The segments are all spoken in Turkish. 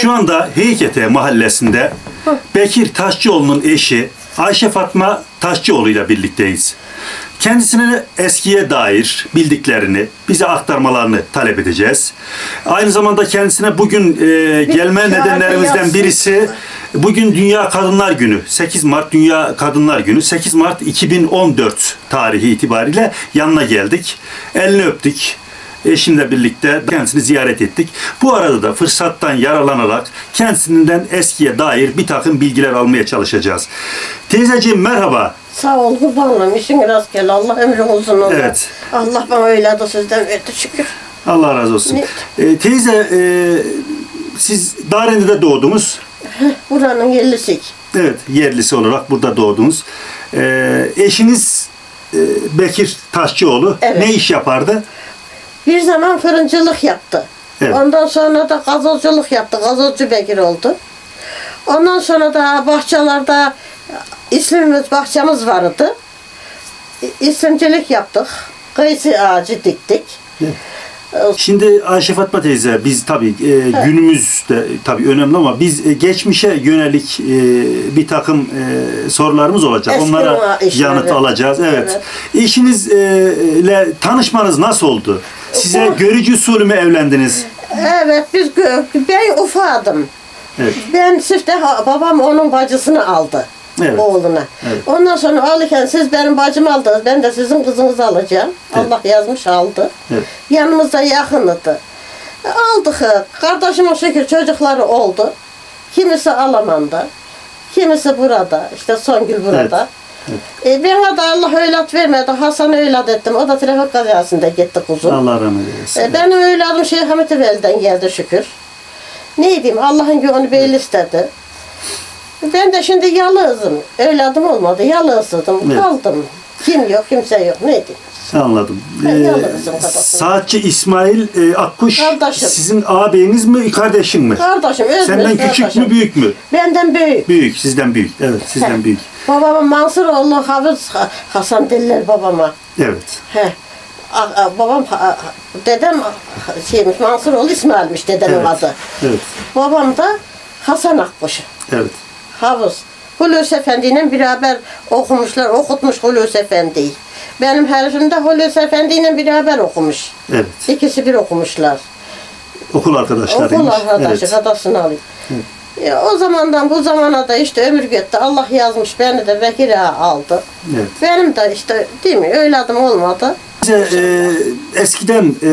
şu anda Heykete mahallesinde Bekir Taşçıoğlu'nun eşi Ayşe Fatma Taşçıoğlu ile birlikteyiz. Kendisine eskiye dair bildiklerini, bize aktarmalarını talep edeceğiz. Aynı zamanda kendisine bugün e, gelme nedenlerimizden birisi bugün Dünya Kadınlar Günü. 8 Mart Dünya Kadınlar Günü. 8 Mart 2014 tarihi itibariyle yanına geldik. Elini öptük eşimle birlikte kendisini ziyaret ettik. Bu arada da fırsattan yararlanarak kendisinden eskiye dair bir takım bilgiler almaya çalışacağız. Teyzeciğim merhaba. Sağ ol kurban olayım. İşin rastgele. Allah ömrün uzun olsun. Evet. Allah bana öyle de sizden verdi şükür. Allah razı olsun. Ne- Ee, teyze e, siz Darende'de doğdunuz. Buranın yerlisik. Evet yerlisi olarak burada doğdunuz. Ee, eşiniz e, Bekir Taşçıoğlu Evet. ne iş yapardı? Bir zaman fırıncılık yaptı. Evet. Ondan sonra da gazozculuk yaptı. Gazozcu Bekir oldu. Ondan sonra da bahçelerde ismimiz, bahçemiz vardı. İsimcilik yaptık. Kayısı ağacı diktik. Şimdi Ayşe Fatma teyze biz tabii e, günümüzde tabii önemli ama biz e, geçmişe yönelik e, bir takım e, sorularımız olacak. Eski Onlara o işleri. yanıt alacağız. Evet. Evet. Eşinizle tanışmanız nasıl oldu? Size görücü usulü mü evlendiniz? Evet biz gö- ben ufadım. Evet. Ben sifte babam onun bacısını aldı. Evet. Oğluna. Evet. Ondan sonra alırken siz benim bacımı aldınız. Ben de sizin kızınızı alacağım. Evet. Allah yazmış aldı. Evet. Yanımızda yakındı. Aldık. Kardeşimin şükür çocukları oldu. Kimisi Alman'da. Kimisi burada. İşte Songül burada. E, bana da Allah evlat vermedi. Hasan evlat ettim. O da trafik kazasında gitti kuzum. Allah rahmet eylesin. E, benim evladım Şeyh Hamit Veli'den geldi şükür. Ne diyeyim Allah'ın gönlü belli istedi. Ben de şimdi yalnızım. Evladım olmadı. Yalnızdım. Evet. Kaldım. Kim yok kimse yok. Ne diyeyim. Anladım. Ee. Saatçi İsmail e, Akkuş Kardeşim. sizin ağabeyiniz mi, kardeşin mi? Kardeşim özümüz Senden küçük kardeşim. mü, büyük mü? Benden büyük. Büyük, sizden büyük. Evet, sizden He. büyük. Babamın Mansuroğlu Hafız Ha- Hasan diller babama. Evet. He. Babam dedem şeymiş Mansuroğlu İsmail'miş dedemin Evet. adı. Evet. Babam da Hasan Akkuş. Evet. Havuz. Hulusi Efendi ile beraber okumuşlar, okutmuş Hulusi Efendi'yi. Benim herifim de Hulusi Efendi ile beraber okumuş. Evet. İkisi bir okumuşlar. Okul arkadaşlarıymış. Okul arkadaşı, Evet. kadasını alayım. E, o zamandan bu zamana da işte ömür gitti. Allah yazmış beni de vekile aldı. Evet. Benim de işte değil mi evladım olmadı. Bize e, eskiden e,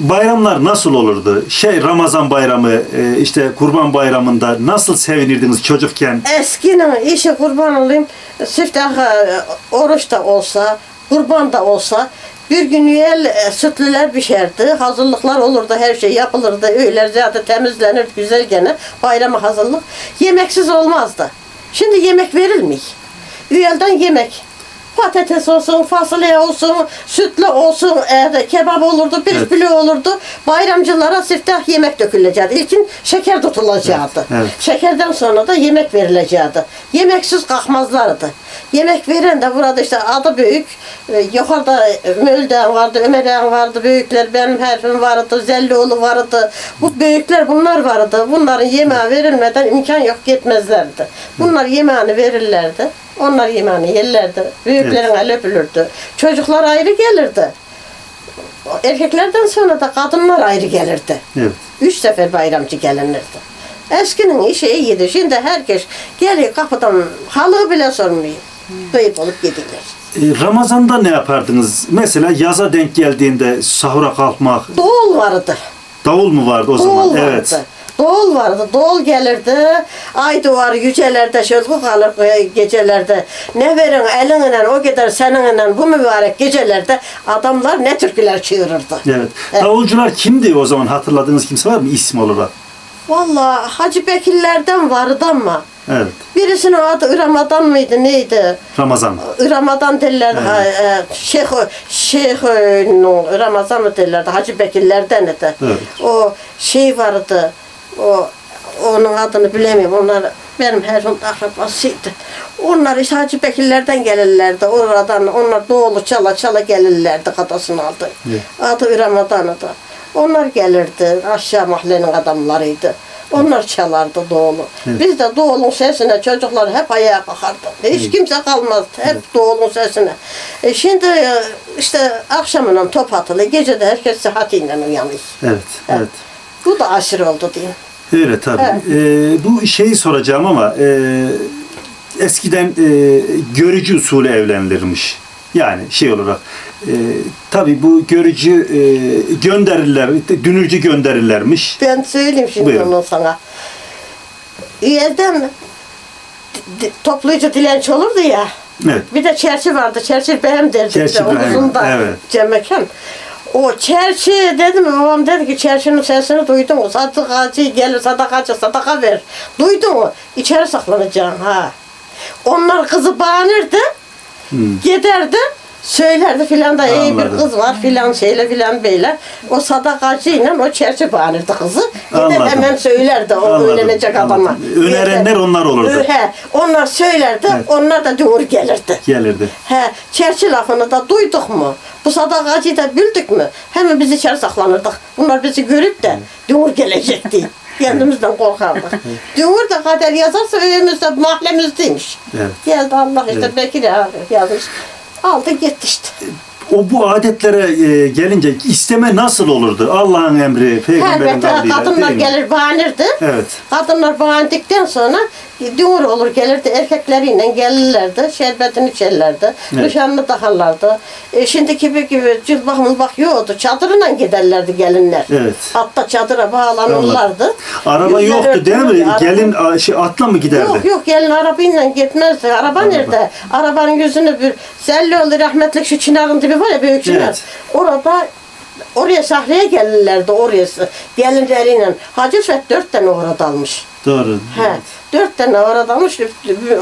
bayramlar nasıl olurdu? Şey Ramazan bayramı, e, işte Kurban bayramında nasıl sevinirdiniz çocukken? Eskinin işi kurban olayım. Siftah e, oruç da olsa, kurban da olsa bir gün yel e, sütlüler pişerdi. Hazırlıklar olurdu, her şey yapılırdı. Öğler zaten temizlenir güzel gene. Bayrama hazırlık. Yemeksiz olmazdı. Şimdi yemek verilmiyor. Üyelden yemek. Patates olsun, fasulye olsun, sütlü olsun, e, kebap olurdu, pirinç Evet. olurdu. Bayramcılara siftah yemek döküleceğiz. İlkin şeker tutulacaktı. Evet, evet. Şekerden sonra da yemek verilecekti. Yemeksiz kalkmazlardı. Yemek veren de burada işte adı büyük. e, Yukarıda Mölden vardı, Ömer'en vardı, büyükler benim herifim vardı, Zellioğlu vardı. Bu büyükler bunlar vardı. Bunların yemeği verilmeden imkan yok gitmezlerdi. Bunlar yemeğini verirlerdi. Onlar yemeğini yerlerdi. Büyüklerin el öpülürdü. Çocuklar ayrı gelirdi. Erkeklerden sonra da kadınlar ayrı gelirdi. Evet. Üç sefer bayramcı gelinirdi. Eskinin işi iyiydi. Şimdi herkes geliyor kapıdan halı bile sormuyor. Kayıp olup gidiyorlar. E, Ramazan'da ne yapardınız? Mesela yaza denk geldiğinde sahura kalkmak, Doğul vardı. davul mu vardı o zaman? Doğul vardı. Evet. Doğul vardı. Doğul gelirdi. Ay duvar yücelerde şöyle kalır gecelerde. Ne verin elinle o kadar seninle bu mübarek gecelerde adamlar ne türküler çığırırdı. Evet. Evet. Davulcular kimdi o zaman? Hatırladığınız kimse var mı isim olarak? Vallahi Hacı Bekirlerden vardı ama Evet. birisinin adı Iramadan mıydı neydi? Ramazan. Ramazan derlerdi. Evet. E, Şeyh Şeyh Ramazan mı derlerdi? Hacı Bekirlerden idi. Evet. O şey vardı. O onun adını bilemiyorum. Onlar benim her gün akrabasıydı. Onlar Hacı Bekirlerden gelirlerdi. Oradan onlar doğulu çala çala gelirlerdi kadasını aldı. Evet. Adı Ramadan'dı. Onlar gelirdi. Aşağı mahallenin adamlarıydı. Onlar çalardı doğulu. Evet. Biz de doğulun sesine çocuklar hep ayağa kalkardı. Hiç kimse kalmazdı. Hep doğulun sesine. E şimdi e, işte akşamından top atılıyor. Gece de herkes sıhhatiyle uyanıyor. Evet, evet. Bu da aşırı oldu diyeyim. Öyle tabii. Evet. Ee, bu şeyi soracağım ama e, eskiden e, görücü usulü evlenilirmiş. Yani şey olarak e, tabii bu görücü e, gönderirler, dünürcü gönderirlermiş. Ben söyleyeyim şimdi Buyurun. onu sana. Üyeden toplayıcı dilenç olurdu ya. Evet. Bir de çerçi vardı. Çerçi benim derdi. Çerçi Çerçi Behem, omuzunda. evet. Cemekan. O çerçi dedi mi babam dedi ki çerçinin sesini duydun mu? Sadakacı gelir sadakacı sadaka ver. Duydun mu? İçeri saklanacaksın ha. Onlar kızı bağırırdı. Giderdi. Söylerdi filan da iyi bir Anladım. kız var filan şeyle filan böyle. O sadakacıyla o çerçi bağırırdı kızı. Anladım. hemen söylerdi o Anladım, öğlenecek adama. Önerenler onlar olurdu. He, onlar söylerdi, onlar da doğru gelirdi. Gelirdi. He, çerçi lafını da duyduk mu? Bu sadakacıyı da bildik mi? Hemen biz içeri saklanırdık. Bunlar bizi görüp de doğru gelecekti. Kendimizden korkardık. Doğru da kader yazarsa önümüzde mahallemizdeymiş. Evet. Geldi Allah işte. Bekir abi yazmış. Aldı gitti işte. O bu adetlere e, gelince isteme nasıl olurdu? Allah'ın emri, peygamberin Elbette kavliyle. kadınlar değil mi? gelir bağınırdı. Evet. Kadınlar bağındıktan sonra düğür olur gelirdi erkekleriyle gelirlerdi. Şerbetini içerlerdi. Evet. Nişanlı takarlardı. E, şimdiki gibi gibi cılbak mılbak yoktu. Çadırla giderlerdi gelinler. Evet. Hatta çadıra bağlanırlardı. Araba Yüzleri yoktu değil mi? Araba- Gelin şey, atla mı giderdi? Yok yok gelin arabayla gitmezdi. Araba, nerede? Arabanın yüzünü bir Zellioğlu rahmetlik şu çınarın dibi var ya büyük çınar. Evet. Orada oraya sahraya gelirlerdi oraya gelinleriyle. Hacı Fet dört tane orada almış. Doğru. He, dört tane orada almış.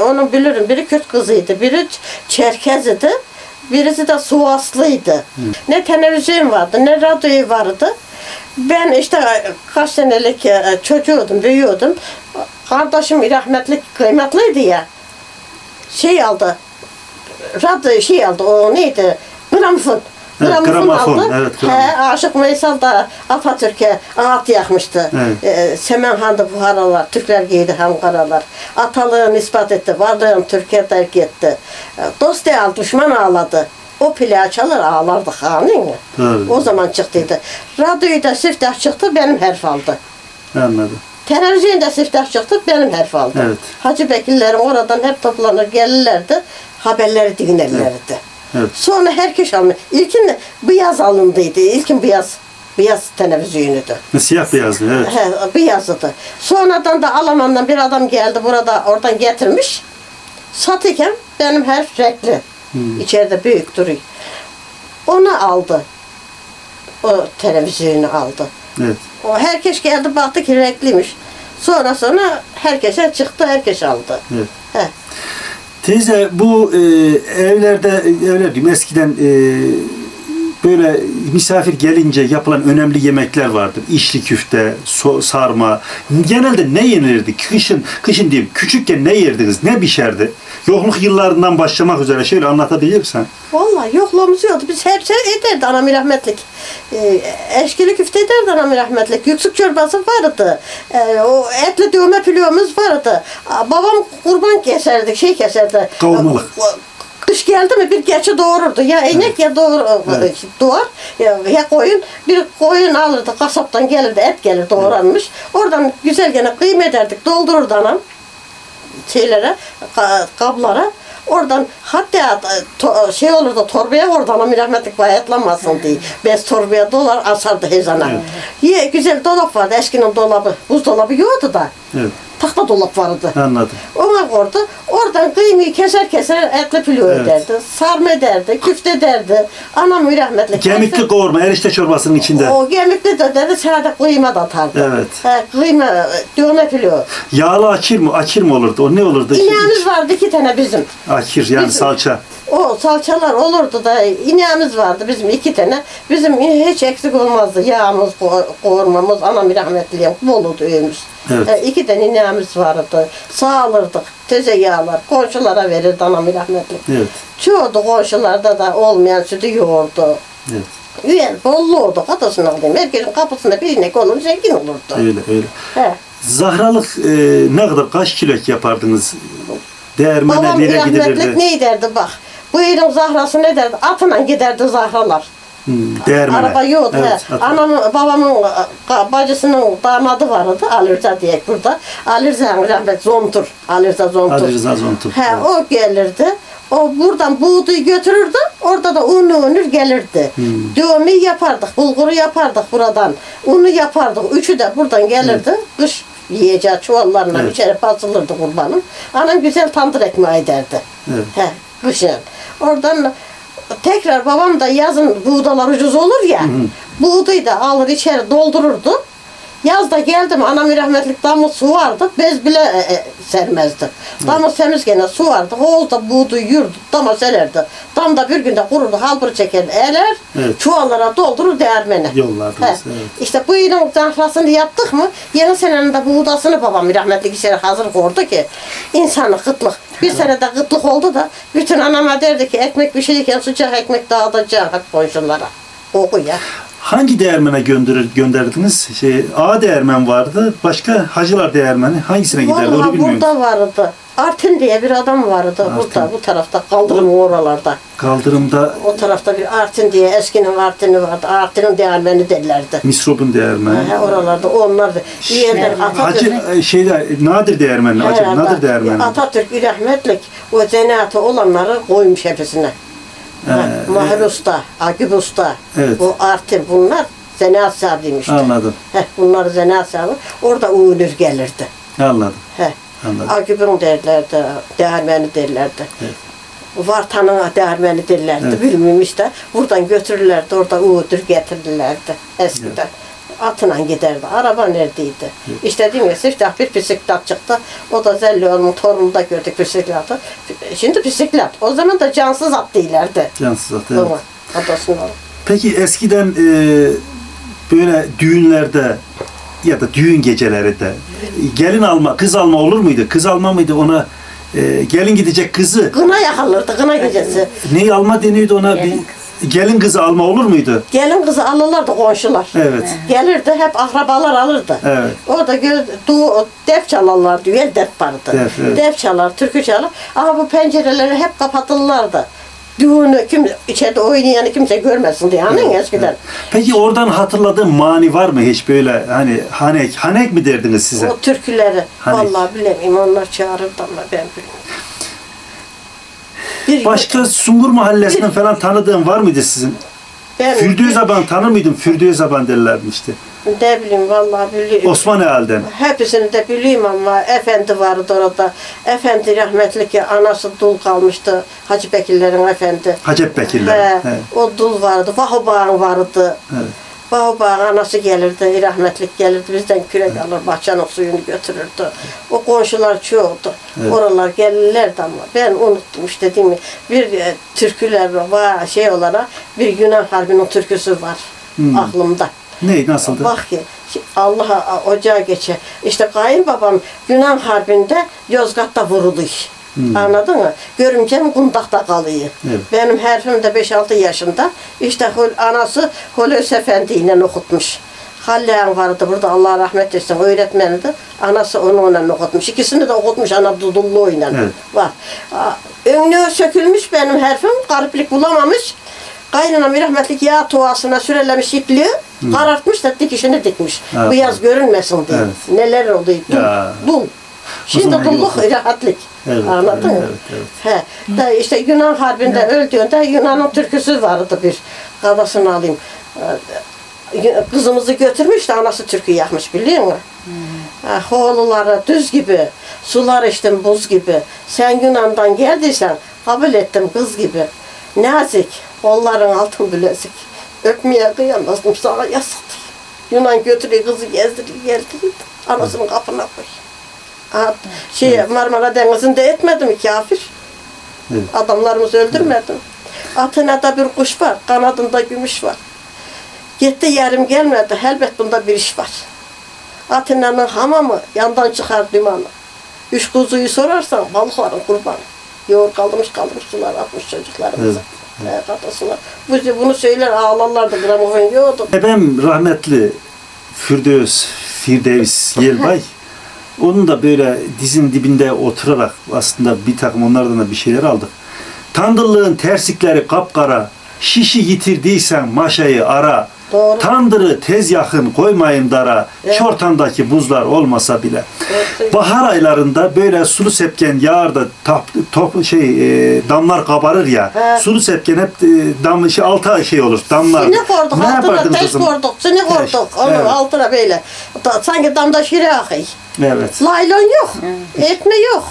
Onu bilirim. Biri Kürt kızıydı, biri Çerkez idi. Birisi de Suvaslıydı. Ne televizyon vardı, ne radyo vardı. Ben işte kaç senelik e, çocuğuydum, büyüyordum. Kardeşim rahmetlik kıymetliydi ya. Şey aldı, radyo şey aldı, o neydi? Gramofon. Evet, Gramofon aldı. evet, gramofon. He, Aşık Veysel da Atatürk'e ağıt yakmıştı. Evet. Ee, Semenhan'da buharalar, Türkler giydi hamkaralar. Atalığını ispat etti, varlığını Türkiye terk etti. Ee, Dost al, düşman ağladı. O plağı çalar ağlardı hanin. O zaman çıktıydı. Radyoyu da siftah çıktı, benim herf aldı. Anladım. Televizyonda siftah çıktı, benim herf aldı. Evet. Hacı Bekirlerin oradan hep toplanır gelirlerdi, haberleri dinlerlerdi. Evet. Sonra herkes alındı. İlkin beyaz alındıydı. İlkin beyaz, beyaz televizyonudu. Siyah beyazlı evet. He, beyazıdı. Sonradan da Alman'dan bir adam geldi burada oradan getirmiş. Satırken benim her renkli. İçeride büyük duruyor. Onu aldı. O televizyonu aldı. Evet. O herkes geldi baktı ki renkliymiş. Sonra sonra herkese çıktı, herkes aldı. evet. He. Teyze bu e, evlerde evler diyeyim eskiden e, böyle misafir gelince yapılan önemli yemekler vardır. İşli küfte, so- sarma. Genelde ne yenirdi? Kışın, kışın diyeyim küçükken ne yerdiniz? Ne pişerdi? Yokluk yıllarından başlamak üzere şöyle anlatabilir misin? Vallahi yokluğumuz yoktu. Biz hep şey ederdi anam rahmetlik. Ee, eşkili küfte ederdi anam rahmetlik. Yüksük çorbası vardı. Ee, o etli dövme pilavımız vardı. Babam kurban keserdi, şey keserdi. Kavurmalık. Kış geldi mi bir geçi doğururdu. Ya inek ya doğur, Evet. doğar ya, ya koyun. Bir koyun alırdı kasaptan gelirdi et gelir doğranmış. Oradan güzel gene kıyım ederdik. Doldururdu anam şeylere, ka- kablara. Oradan hatta e, to- şey olurdu torbaya oradan ama rahmetlik bayatlanmasın diye. Bez torbaya dolar asardı hezana. Evet. Ye, güzel dolap vardı eskinin dolabı. Buzdolabı yoktu da. Evet. Tahta dolap vardı. Anladım. Ona koydu. Oradan kıymayı keser keser etli pilav Evet. ederdi. Sarma ederdi, küfte derdi. Anam rahmetli. Kemikli kavurma, erişte çorbasının içinde. O gemikli de dedi, sade kıyma da atardı. Evet. He, kıyma, dövme pilav. Yağlı akir mi? Akir mi olurdu? O ne olurdu? İneğimiz vardı iki tane bizim. Akir yani Bizim- salça. O salçalar olurdu da ineğimiz vardı bizim iki tane. Bizim hiç eksik olmazdı. Yağımız, kavurmamız, anam rahmetliyim, boludu evimiz. Evet. He, iki tane ineğimiz vardı. Sağılırdık. Teze yağlar. Komşulara verirdi anam rahmetli. Evet. Çoğu da komşularda da olmayan sütü yoğurdu. Evet. Üyen bollu oldu. Kadasını alayım. Herkesin kapısında bir inek olur, zengin olurdu. Öyle öyle. He. Zahralık e, ne kadar kaç kilo yapardınız? Değermene Babam nereye gidilirdi? ne derdi bak. Bu yerin zahrası ne derdi? Atına giderdi zahralar. Hmm, değermene. Araba yoktu. Evet, he. Anamın, babamın e, bacısının damadı vardı. Ali Rıza diye burada. Ali Rıza'nın rahmet Zontur. Ali Rıza Zontur. Ali Rıza Zontur, He, evet. o gelirdi. O buradan buğdayı götürürdü. Orada da unu unur gelirdi. Hmm. Dövmeyi yapardık. Bulguru yapardık buradan. Unu yapardık. Üçü de buradan gelirdi. Kış yiyeceği çuvallarla Evet. içeri basılırdı kurbanım. Anam güzel tandır ekmeği derdi. Evet. He, kışın. Oradan tekrar babam da yazın buğdalar ucuz olur ya. Buğdayı da alır içeri doldururdu. Yazda geldim anam rahmetlik damı su vardı. Bez bile e, e, sermezdi. Damı semiz gene su vardı. Oğuzda buğday yürüdü. Dama sererdi. Dam da bir günde kururdu. Halbur çeker eler. Evet. Çuvallara doldurur değermene. Yollardınız, evet. İşte bu yılın zahlasını yaptık mı yeni senenin de buğdasını babam rahmetlik içeri hazır koydu ki insanı kıtlık. Bir senede kıtlık oldu da bütün anama derdi ki ekmek pişirirken sıcak ekmek dağıtacağım hep komşulara. Oku ya. Hangi değermene gönderir, gönderdiniz? Şey, A değermen vardı. Başka Hacılar değermeni. Hangisine giderdi onu Vallahi bilmiyorum. burada vardı. Artin diye bir adam vardı burada bu tarafta kaldırım oralarda. Kaldırımda O tarafta bir Artin diye eskinin Artin'i vardı. Artin'in değermeni derlerdi. Misrop'un değermeni. He, oralarda onlar da bir yerler Atatürk. Hacı e, şeyde Nadir değermeni. Hacı, Herhalde. Nadir değermeni. Atatürk rahmetlik o zanaatı olanları koymuş hepsine. Ee, Ha, Mahir Usta, Agüp Usta, Evet. o Artin bunlar zanaat sahibiymiş. işte. Anladım. Heh, bunlar zanaat sahibi. Orada uğulur gelirdi. Anladım. Heh. Anladım. Agüp'ün derlerdi, değermeni derlerdi. Evet. Vartanın değermeni derlerdi. Evet. Bilmiyorum işte. Buradan götürürlerdi, orada uğudur getirirlerdi eskiden. Atına giderdi. Araba neredeydi? İşte dedim ya siftah bir bisiklet çıktı. O da Zellioğlu'nun torununda gördük bisikleti. Şimdi bisiklet. O zaman da cansız at değillerdi. Cansız at, evet. Oğlu. Peki eskiden e, böyle düğünlerde ya da düğün gecelerinde gelin alma, kız alma olur muydu? Kız alma mıydı ona? e, gelin gidecek kızı. Kına yakılırdı, kına gecesi. Neyi alma deniyordu ona? Bir, gelin kızı alma olur muydu? Gelin kızı alırlardı komşular. Evet. Gelirdi, hep akrabalar alırdı. Evet. Orada gö du def çalarlardı, yer def vardı. Def, evet. Çalar, türkü çalar. Ama bu pencereleri hep kapatırlardı. Düğünü kim içeride oynayanı kimse görmesin diye. Hani eskiden. Peki oradan hatırladığın mani var mı hiç böyle hani hanek, hanek mi derdiniz size? O türküleri. Hani- Vallahi bilemiyorum. Onlar çağırırdı ama ben bilmiyorum. Bir Başka Sungur Mahallesi'nin falan tanıdığın var mıydı sizin? ben, Fürdüğü Zaban tanır mıydın? Fürdüğü Zaban derlerdi işte. Ne bileyim vallahi biliyorum. Osman Eal'den. Hepsini de bileyim ama efendi vardı orada. Efendi rahmetli ki anası dul kalmıştı. Hacı Bekirlerin efendi. Hacep Bekirler. He, Evet. o dul vardı. Vahobağın vardı. Evet. Vahobağın anası gelirdi, rahmetlik gelirdi. Bizden kürek alır, bahçenin suyunu götürürdü. O komşular çoğuldu. Evet. Oralar gelirlerdi ama ben unuttum işte değil mi? Bir e, türküler var şey olarak bir Yunan Harbi'nin türküsü var Hmm. aklımda. Ne nasıldı? Bak ki Allah'a ocağa geçe. İşte kayınbabam Yunan Harbi'nde Yozgat'ta vuruluyor. Anladın mı? Görümcem kundakta kalıyor. Evet. Benim herifim de 5-6 yaşında. İşte anası Hulusi Efendi ile okutmuş. Halleğen vardı burada Allah rahmet etsin öğretmenidir. Anası onunla okutmuş. İkisini de okutmuş Anadolu'yla. Evet. Var. Aa, Önlüğü sökülmüş benim herifim. Gariplik bulamamış. Kaynanam rahmetlik yağ tuvasına sürelemiş ipliği. Karartmış da dikişini dikmiş. Evet. Bu yaz görünmesin diye. Evet. Neler oluyor? Dul. Ya. Dul. Şimdi yok. rahatlık. Evet, Anladın evet, mı? evet, evet. He. Da işte Yunan Harbi'nde öldüğünde Yunan'ın türküsü vardı bir. Kadasını alayım. Ee, Kızımızı götürmüş de anası türkü yakmış biliyor musun? Ha, Hoğluları düz gibi, sular içtim buz gibi. Sen Yunan'dan geldiysen kabul ettim kız gibi. Nazik, kolların altın bilezik. Öpmeye kıyamazdım sana yasaktır. Yunan götürüyor kızı gezdiriyor, gezdiriyor. Anasının kapına koy. Ha, şey, Marmara Denizi'nde etmedi mi kafir? Evet. Adamlarımızı öldürmedi mi? Atına da bir kuş var, kanadında gümüş var. Gitti yarım gelmedi, elbet bunda bir iş var. Atina'nın hamamı yandan çıkar dumanı. Üç kuzuyu sorarsan balık varın kurban. Yoğurt kaldırmış kaldırmış sular atmış çocuklarımıza. Evet. Katasılar. Bu, bunu söyler ağlarlardı gramofon yoktu. Ebem rahmetli Firdevs, Firdevs Yelbay Onun da böyle dizin dibinde oturarak aslında bir takım onlardan da bir şeyler aldık. Tandırlığın tersikleri kapkara, şişi yitirdiysen maşayı ara. Doğru. Tandırı tez yakın koymayın dara, Evet. şortandaki buzlar olmasa bile. Evet. Bahar aylarında böyle sulu sepken yağar da tap, top, şey e, damlar kabarır ya. He. Sulu sepken hep e, dam şey altı şey olur damlar. Sinek koyduk Ne altına, zaman? koyduk, sinek koyduk. Onun evet. altına böyle. Da- sanki damda şire akıyor. Evet. Laylon yok, ekme yok.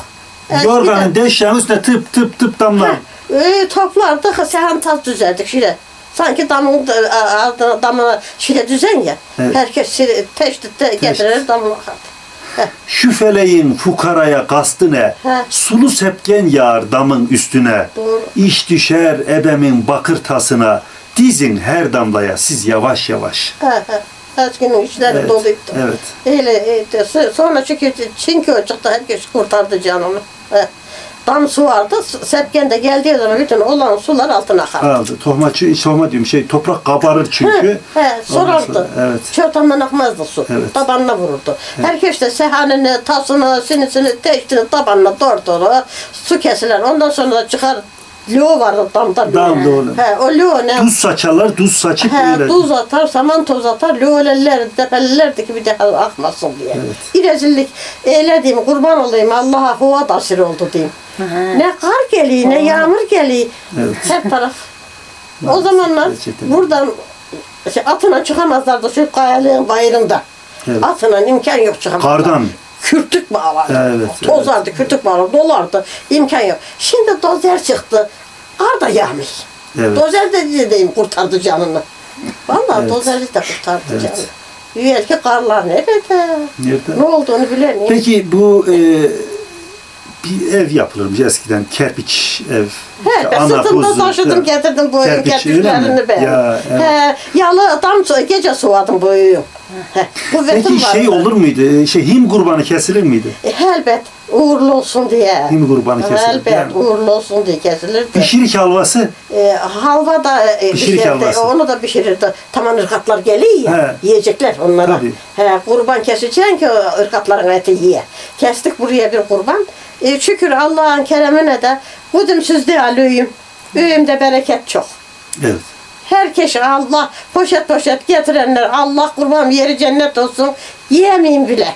Yorganın deşyanın üstüne tıp tıp tıp damlar. Ee, toplardık, sehan tas düzerdik şire. Sanki damın da- a- altına damına şire düzen ya. Evet. Herkes şire, teştitte getirir damına. Heh. Şu feleğin fukaraya kastı ne? He. Sulu sepken yağar damın üstüne. Doğru. İş düşer ebemin bakır tasına. Dizin her damlaya siz yavaş yavaş. He he. Günün içleri Evet, doluydu. evet. Öyle, e, so- sonra çünkü Çinki ocakta herkes kurtardı canımı. He. Dam su vardı. Sepken de geldiği zaman bütün olan sular altına akardı. Aldı. Tohma, tohma diyorum şey toprak kabarır çünkü. He, he, sorardı. sonra- Evet. Çortandan akmazdı su. Evet. Tabanına vururdu. Herkes de sehanını, tasını, sinisini, teştini tabanına dorduru. Su kesilir. Ondan sonra da çıkar Lüo vardı damda. Dam, doğru. He, o lüo ne? Duz saçarlar, duz saçıp He, öyle. tuz atar, saman toz atar, lüoleller, depelerdi ki bir daha akmasın diye. Evet. Bir rezillik. Öyle diyeyim, kurban olayım, Allah'a hava dasir oldu diyeyim. Ne kar geliyor, ne yağmur geliyor. Evet. Hep taraf. o zamanlar buradan şey, atına çıkamazlardı şu kayalığın bayırında. Evet. Atına imkan yok çıkamazlar. Kardan. Kürtük bağlardı. Evet, Tozardı, kürtük bağlardı, dolardı. İmkan yok. Şimdi dozer çıktı. Kar da yağmış. Evet. Dozer de diyeyim kurtardı canını. Vallahi Evet. dozer de kurtardı Evet. canını. Yüyelki karlar nerede? Nerede? Ne olduğunu bilemiyorum. Peki bu e, bir ev yapılırmış eskiden kerpiç ev. He, ben sırtımda taşıdım getirdim bu Kerpiç, kerpiçlerini ben. Ya, evet. He, yalı adam gece suvadım boyuyu. Kuvvetim Peki şey vardı. olur muydu? E, Şey him kurbanı kesilir miydi? E, elbet uğurlu olsun diye. Him kurbanı kesilir. Elbet Yani uğurlu olsun diye kesilirdi. Pişirik helvası. E, halva da e, Pişirik pişirdi, helvası. onu da pişirirdi. Tamam ırgatlar geliyor ya, He. yiyecekler onlara. Tabii. He, kurban keseceksin ki o ırgatların eti yiye. Kestik buraya bir kurban. E, şükür Allah'ın keremine de kudümsüzlüğü alıyım. Üyümde bereket çok. Evet. Herkes Allah poşet poşet getirenler Allah kurban yeri cennet olsun yiyemeyim bile.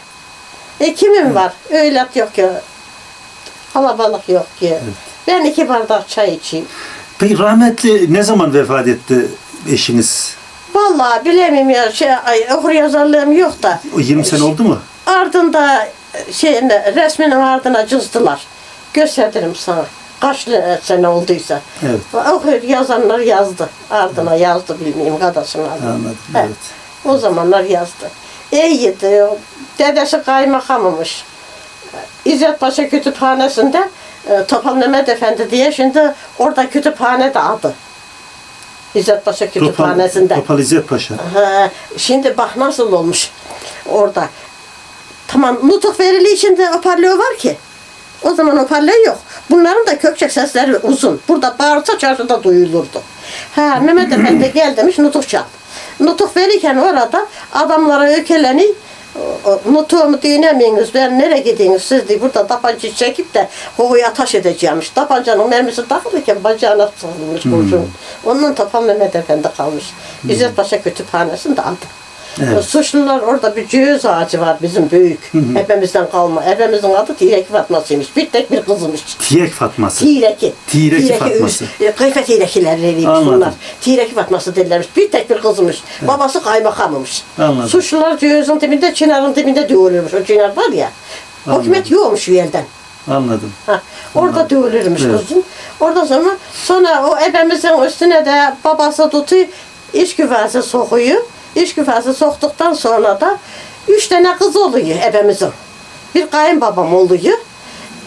E kimin var? Öyle yok ki. Kalabalık yok ki. Ben iki bardak çay içeyim. Peki rahmetli ne zaman vefat etti eşiniz? Vallahi bilemem ya şey ay, okur yazarlığım yok da. O 20 sene oldu mu? Ardında şeyin resminin ardına cızdılar. Gösteririm sana. Kaç sene olduysa. Evet. Okur yazanlar yazdı. Ardına yazdı bilmeyeyim kadasının adını. Anladım, He. evet. O zamanlar yazdı. İyiydi. Dedesi kaymakamımış. İzzet Paşa Kütüphanesi'nde e, Topal Mehmet Efendi diye şimdi orada kütüphane de adı. İzzet Paşa Kütüphanesi'nde. Topal İzzet Paşa. Ha, şimdi bak nasıl olmuş orada. Tamam nutuk veriliği şimdi hoparlör var ki. O zaman hoparlör yok. Bunların da kökçek sesleri uzun. Burada bağırsa çarşıda duyulurdu. Ha Mehmet Efendi gel demiş nutuk çal. Nutuk verirken orada adamlara ökeleni nutuğumu dinlemeyiniz ben nereye gidiyorsunuz siz diye burada tabanca çekip de kokuyu ateş edeceğimmiş. Tabancanın mermisi takılırken bacağına sıkılmış kurşun. Ondan tapan Mehmet Efendi kalmış. İzzet Paşa Kütüphanesi'nde adı. Evet. Suçlular orada bir cüz ağacı var bizim büyük. Hepimizden kalma. Hepimizin adı Tirek Fatması'ymış. Bir tek bir kızımış. Tiyek Fatması. Tireki. Tireki Fatması. üç- e, Kıyfe tirekileriymiş Anladım. bunlar. Tireki Fatması derlermiş. Bir tek bir kızmış. Babası kaymakammış. Anladım. Suçlular cüzün dibinde, çınarın dibinde dövülürmüş. O çınar var ya. Hükümet yokmuş yerden. Anladım. Ha, orada dövülürmüş Evet. kızım. Orada sonra sonra o ebemizin üstüne de babası tutuyor, iş güvesi sokuyor. İş güvesi soktuktan sonra da üç tane kız oluyor ebemizin. Bir kayınbabam oluyor.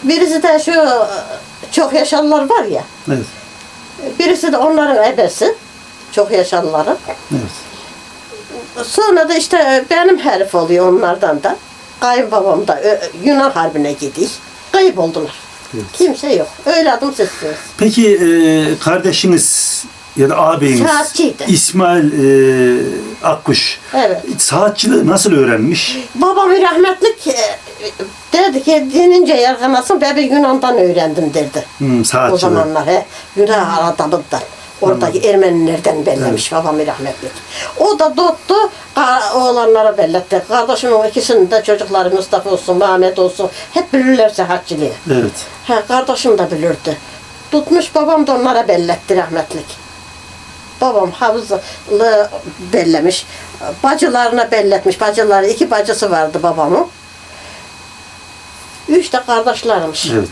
Birisi de şu e, çok yaşalılar var ya. Evet. Birisi de onların ebesi. Çok yaşalıların. Evet. Sonra da işte benim herif oluyor onlardan da. Kayınbabam da ö, Yunan Harbi'ne gidiyor. Kayıp oldular. Evet. Kimse yok. Öyle adım sessiz. Peki e, kardeşiniz ya da ağabeyiniz Saatçiydi. İsmail e, Akkuş Evet. saatçılığı nasıl öğrenmiş? Babam rahmetlik e, derdi ki dinince yargılasın ben bir Yunan'dan öğrendim derdi. Hmm, O saatçılığı. zamanlar he. Yunan adamından. Oradaki Ermenilerden bellemiş babam rahmetli. O da tuttu ka- oğlanlara belletti. Kardeşimin ikisinin de çocukları Mustafa olsun, Mehmet olsun. Hep bilirler sehatçılığı. Evet. He, kardeşim de bilirdi. Tutmuş babam da onlara belletti rahmetlik. Babam havuzlu bellemiş. Bacılarına belletmiş. Bacıları, iki bacısı vardı babamın. Üç de kardeşlermiş. Evet.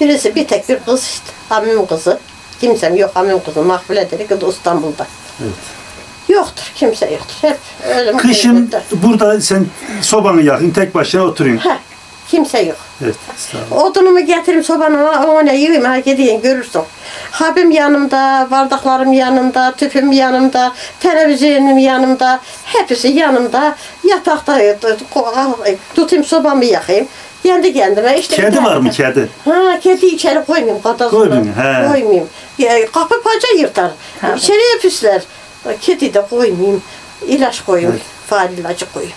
Birisi bir tek bir kız işte. Hamim kızı. Kimsem yok hamim kızı. Mahfuledir ki İstanbul'da. Evet. Yoktur. Kimse yoktur. Hep ölüm Kışın kıymetler. burada sen sobanı yakın tek başına oturuyorsun. Heh, kimse yok. Evet. estağfurullah. Odunumu getirip sobanı ona yiyeyim ha gideyim görürsün. Habim yanımda, bardaklarım yanımda, tüpüm yanımda, televizyonum yanımda, hepsi yanımda. Yatakta e, tutayım sobamı yakayım. Kendi kendime işte. Kedi var mı kedi? Ha kedi içeri koymayayım kadasını. Koymayayım, he. Koymayayım. Ya, kapı paça yırtar. İçeriye pisler. Kedi de koymayayım. İlaç koyayım. Evet. Fare ilacı koyayım.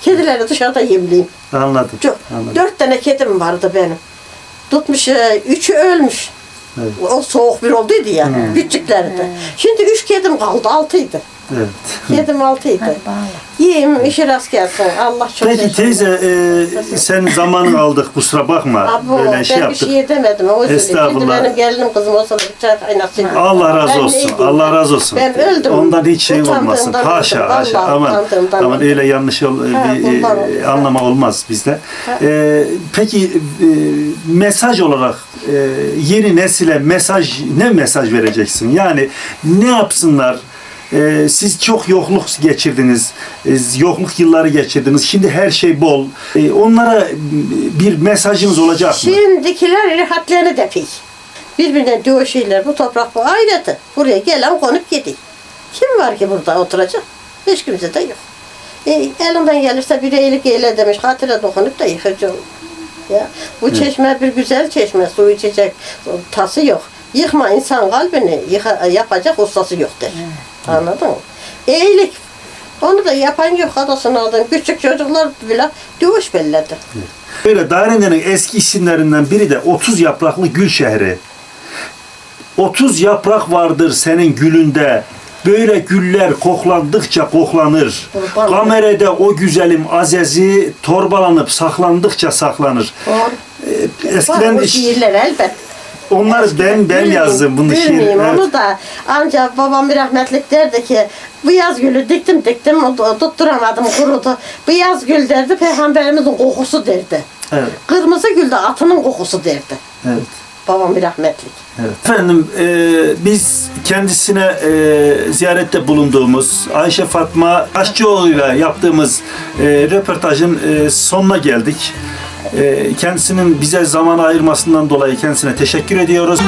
Kedileri dışarıda yemleyeyim. Anladım. Çok, Anladım. dört tane kedim vardı benim. Tutmuş, e, üçü ölmüş. Evet. O soğuk bir olduydu ya, küçükleri de. Şimdi üç kedim kaldı, altıydı. Evet. Kedim altıydı. Yiyeyim, işi rast gelsin. Allah çok Peki teyze e, sen zamanını aldık kusura bakma. Abo, Böyle ben şey bir yaptık. şey demedim. O. Şimdi Estağfurullah. benim gelinim kızım olsa da bıçak kaynasın. Allah razı Ben olsun. neydim Allah ben? razı olsun. Ben öldüm. Ondan hiç şey olmasın. Utandığımdan Haşa öldüm. haşa. Vallahi Aman, utandığımdan aman öldüm. öyle yanlış yol, Ha, bir e, olayım. anlama olmaz bizde. E, peki e, mesaj olarak e, yeni nesile mesaj ne mesaj vereceksin? Yani ne yapsınlar? E, siz çok yokluk geçirdiniz. E, yokluk yılları geçirdiniz. Şimdi her şey bol. E, onlara bir mesajınız olacak mı? Şimdikiler rahatlarını depik. Birbirine dövüşüyorlar. Bu toprak bu ayrıtı. Buraya gelen konup gidiyor. Kim var ki burada oturacak? Hiç kimse de yok. E, elinden gelirse bir iyilik eyle demiş. Hatıra dokunup da olur. Ya, bu çeşme bir güzel çeşme. Su içecek tası yok. Yıkma insan kalbini. Yıka, yapacak ustası yok der. Anladın mı? İyilik. Onu da yapan yok. Adasını aldın. Küçük çocuklar bile dövüş belledi. Böyle Darende'nin eski isimlerinden biri de 30 yapraklı gül şehri. 30 yaprak vardır senin gülünde. Böyle güller koklandıkça koklanır. Kurban Kamerada o güzelim azezi torbalanıp saklandıkça saklanır. Doğru. Ee, Eskiden Var o şiirler elbet. Onları ben ben Bilmeyeyim, yazdım bunu şiir. bilmeyeyim evet. onu da ancak babam bir rahmetlik derdi ki bu yaz gülü diktim diktim o- tutturamadım kurudu. Bu yaz gül derdi peygamberimizin kokusu derdi. Evet, Kırmızı gül de atının kokusu derdi. evet. Babam bir rahmetlik. Evet. Efendim e, biz kendisine e, ziyarette bulunduğumuz Ayşe Fatma Aşçıoğlu'yla yaptığımız e, röportajın e, sonuna geldik. E, kendisinin bize zaman ayırmasından dolayı kendisine teşekkür ediyoruz.